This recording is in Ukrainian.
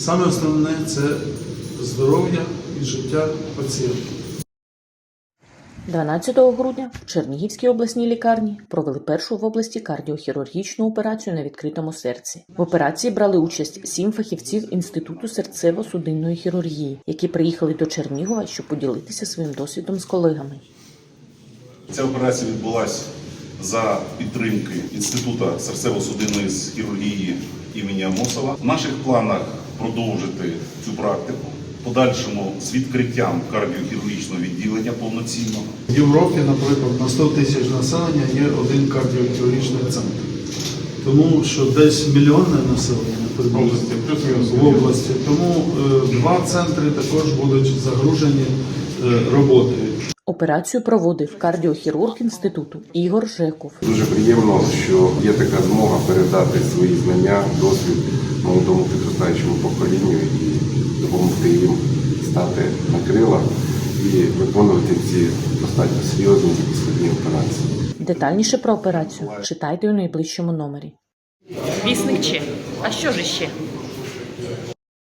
Саме основне це здоров'я і життя пацієнта. 12 грудня в Чернігівській обласній лікарні провели першу в області кардіохірургічну операцію на відкритому серці. В операції брали участь сім фахівців Інституту серцево-судинної хірургії, які приїхали до Чернігова, щоб поділитися своїм досвідом з колегами. Ця операція відбулася за підтримки Інституту серцево-судинної хірургії імені Амосова. В наших планах продовжити цю практику, подальшому з відкриттям кардіохірургічного відділення повноцінного. В Європі, наприклад, на 100 тисяч населення є один кардіохірургічний центр. Тому що десь мільйонне населення приблизно в області. Тому е, два центри також будуть загружені е, роботою. Операцію проводив кардіохірург інституту Ігор Жеков. Дуже приємно, що є така змога передати свої знання, досвід молодому підростаючому поколінню і допомогти їм стати на крила і виконувати ці достатньо серйозні і складні операції. Детальніше про операцію читайте у найближчому номері. Вісник Че. А що ж іще?